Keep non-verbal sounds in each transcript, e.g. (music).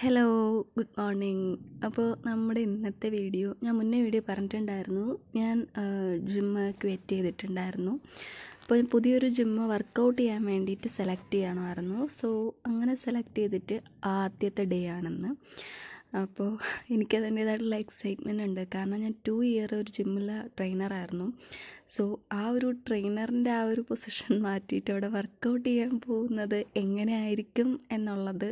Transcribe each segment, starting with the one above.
Hello good morning അപ്പോൾ നമ്മുടെ ഇന്നത്തെ വീഡിയോ ഞാൻ മുന്നേ വീഡിയോ പറഞ്ഞിട്ടുണ്ടായിരുന്നു. ഞാൻ ജിമ്മ് ക്വിറ്റ് ചെയ്തിട്ടുണ്ടായിരുന്നു. അപ്പോൾ പുതിയൊരു ജിമ്മ് വർക്കൗട്ട് ചെയ്യാൻ വേണ്ടിയിട്ട് സെലക്ട് ചെയ്യണമായിരുന്നു. സോ അങ്ങനെ സെലക്ട് ചെയ്തിട്ട് ആദ്യത്തെ ഡേ ആണെന്ന്. അപ്പോൾ എനിക്കതിന്റേതായിട്ടുള്ള എക്സൈറ്റ്മെന്റ് ഉണ്ട്. കാരണം ഞാൻ ടു ഇയർ ഒരു ജിമ്മിലെ ട്രെയിനറായിരുന്നു സോ ആ ഒരു ട്രെയിനറിന്റെ ആ ഒരു പൊസിഷൻ (laughs) മാറ്റിയിട്ട് അവിടെ വർക്കൗട്ട് ചെയ്യാൻ പോകുന്നത് എങ്ങനെയായിരിക്കും എന്നുള്ളത്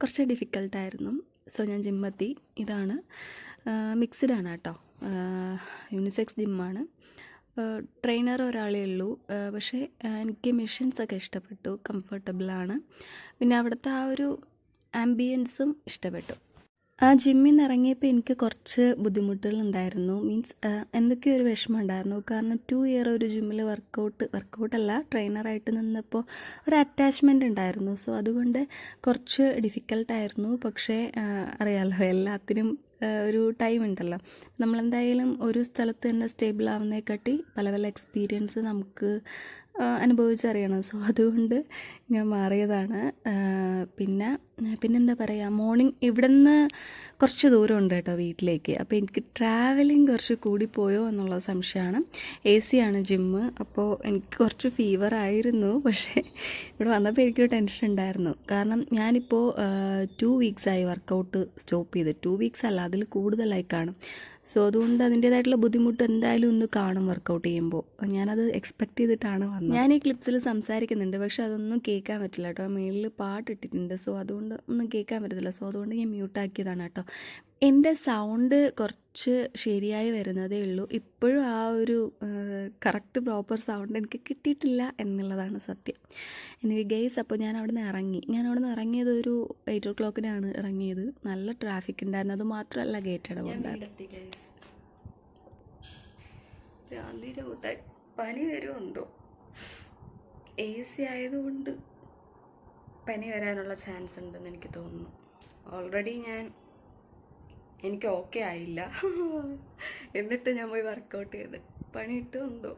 കുറച്ച് ഡിഫിക്കൽട്ടായിരുന്നു സോ ഞാൻ ജിമ്മെത്തി ഇതാണ് മിക്സ്ഡ് ആണ് കേട്ടോ. യൂണിസെക്സ് ജിമ്മാണ് ട്രെയിനർ ഒരാളേ ഉള്ളൂ. പക്ഷേ എനിക്ക് മെഷീൻസൊക്കെ ഇഷ്ടപ്പെട്ടു. കംഫർട്ടബിളാണ് പിന്നെ അവിടുത്തെ ആ ഒരു ആംബിയൻസും ഇഷ്ടപ്പെട്ടു. ആ ജിമ്മിൽ നിന്ന് ഇറങ്ങിയപ്പോൾ എനിക്ക് കുറച്ച് ബുദ്ധിമുട്ടുകളുണ്ടായിരുന്നു. മീൻസ് എന്തൊക്കെയോ ഒരു വിഷമം ഉണ്ടായിരുന്നു കാരണം ടു ഇയർ ഒരു ജിമ്മിൽ വർക്കൗട്ട് വർക്കൗട്ടല്ല ട്രെയിനറായിട്ട് നിന്നപ്പോൾ ഒരു അറ്റാച്ച്മെന്റ് ഉണ്ടായിരുന്നു. സോ അതുകൊണ്ട് കുറച്ച് ഡിഫിക്കൽട്ടായിരുന്നു പക്ഷേ അറിയാമല്ലോ എല്ലാത്തിനും ഒരു ടൈം ഉണ്ടല്ലോ. നമ്മളെന്തായാലും ഒരു സ്ഥലത്ത് തന്നെ സ്റ്റേബിൾ ആവുന്നതിനെക്കാട്ടി പല പല എക്സ്പീരിയൻസ് നമുക്ക് അനുഭവിച്ചറിയണം. സോ അതുകൊണ്ട് ഞാൻ മാറിയതാണ്. പിന്നെ പിന്നെന്താ പറയുക മോർണിംഗ് ഇവിടെ നിന്ന് കുറച്ച് ദൂരമുണ്ട് കേട്ടോ വീട്ടിലേക്ക്. അപ്പോൾ എനിക്ക് ട്രാവലിംഗ് കുറച്ച് കൂടിപ്പോയോ എന്നുള്ള സംശയമാണ്. എ സി ആണ് ജിമ്മ് അപ്പോൾ എനിക്ക് കുറച്ച് ഫീവർ ആയിരുന്നു. പക്ഷേ ഇവിടെ വന്നപ്പോൾ എനിക്കൊരു ടെൻഷൻ ഉണ്ടായിരുന്നു. കാരണം ഞാനിപ്പോൾ ടു വീക്സായി വർക്കൗട്ട് സ്റ്റോപ്പ് ചെയ്ത്. ടു വീക്സ് അല്ല അതിൽ കൂടുതലായി കാണും. സോ അതുകൊണ്ട് അതിന്റേതായിട്ടുള്ള ബുദ്ധിമുട്ട് എന്തായാലും ഒന്ന് കാണും വർക്കൗട്ട് ചെയ്യുമ്പോൾ ഞാനത് എക്സ്പെക്ട് ചെയ്തിട്ടാണ് വന്നത്. ഞാൻ ഈ ക്ലിപ്സിൽ സംസാരിക്കുന്നുണ്ട്. പക്ഷെ അതൊന്നും കേൾക്കാൻ പറ്റില്ല കേട്ടോ. മേളിൽ പാട്ടിട്ടിട്ടുണ്ട് സോ അതുകൊണ്ട് ഒന്നും കേൾക്കാൻ പറ്റത്തില്ല. സോ അതുകൊണ്ട് ഞാൻ മ്യൂട്ടാക്കിയതാണ് കേട്ടോ. എന്റെ സൗണ്ട് കുറച്ച് ശരിയായി വരുന്നതേ ഉള്ളൂ. ഇപ്പോഴും ആ ഒരു കറക്റ്റ് പ്രോപ്പർ സൗണ്ട് എനിക്ക് കിട്ടിയിട്ടില്ല എന്നുള്ളതാണ് സത്യം. എനിക്ക് ഗെയ്സ് അപ്പോൾ ഞാൻ അവിടെ നിന്ന് ഇറങ്ങി. ഞാൻ അവിടെ നിന്ന് ഇറങ്ങിയത് ഒരു എയ്റ്റ് ഓ ക്ലോക്കിനാണ് ഇറങ്ങിയത്. നല്ല ട്രാഫിക് ഉണ്ടായിരുന്നു. അത് മാത്രമല്ല ഗേറ്റ് ഇടവ് പനി വരുമെന്തോ? എ സി ആയതുകൊണ്ട് പനി വരാനുള്ള ചാൻസ് ഉണ്ടെന്ന് എനിക്ക് തോന്നുന്നു. ഓൾറെഡി ഞാൻ എനിക്ക് ഓക്കെ ആയില്ല. (laughs) എന്നിട്ട് ഞാൻ പോയി വർക്കൗട്ട് ചെയ്ത്. പണി ഇട്ടു എന്തോ